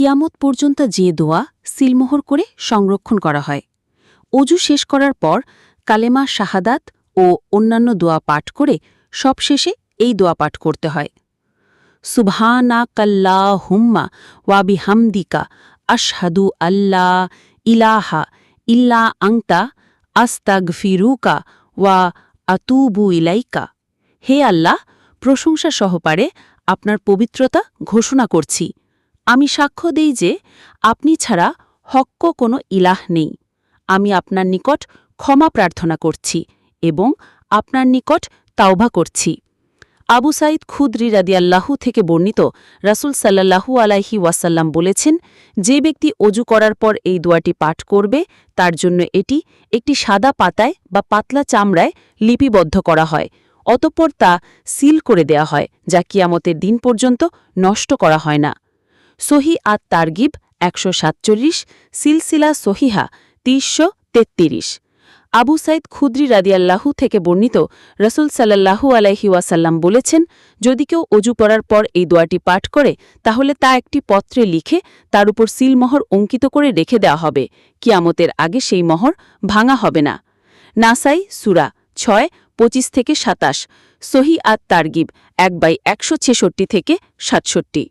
কিয়ামত পর্যন্ত যে দোয়া সিলমোহর করে সংরক্ষণ করা হয়। অজু শেষ করার পর কালেমা, শাহাদাত ও অন্যান্য দোয়া পাঠ করে সবশেষে এই দোয়া পাঠ করতে হয়। সুবহানা কাল্লা হুম্মা ওয়াবি হামদিকা আশহাদু আল্লাহ ইলাহা ইল্লা আংতা আস্তাগ ফিরুকা ওয়া আতুবু ইলাইকা। হে আল্লাহ প্রশংসা সহকারে আপনার পবিত্রতা ঘোষণা করছি। আমি সাক্ষ্য দেই যে আপনি ছাড়া হক্ক কোনো ইলাহ নেই। আমি আপনার নিকট ক্ষমা প্রার্থনা করছি এবং আপনার নিকট তাওবা করছি। আবু সাইদ খুদ্রি রাদিয়াল্লাহু থেকে বর্ণিত রাসুল সাল্লাহু আলাইহি ওয়াসাল্লাম বলেছেন, যে ব্যক্তি অজু করার পর এই দোয়াটি পাঠ করবে, তার জন্য এটি একটি সাদা পাতায় বা পাতলা চামড়ায় লিপিবদ্ধ করা হয়, অতঃপর তা সিল করে দেয়া হয়, যা কিয়ামতের দিন পর্যন্ত নষ্ট করা হয় না। সহি আত তারগিব একশো সাতচল্লিশ, সিলসিলা সহিহা তিনশো তেত্রিশ আবু সাইদ খুদ্রি রাদিয়াল্লাহু থেকে বর্ণিত রসুল সাল্লাহু আলাইহি ওয়াসাল্লাম বলেছেন, যদি কেউ অজু পড়ার পর এই দোয়াটি পাঠ করে, তাহলে তা একটি পত্রে লিখে তার উপর সিলমহর অঙ্কিত করে রেখে দেওয়া হবে। কিয়ামতের আগে সেই মহর ভাঙা হবে না। নাসাই সুরা ছয়, পঁচিশ থেকে সাতাশ, সহি আত তারগিব এক বাই একশো ছেষট্টি থেকে সাতষট্টি।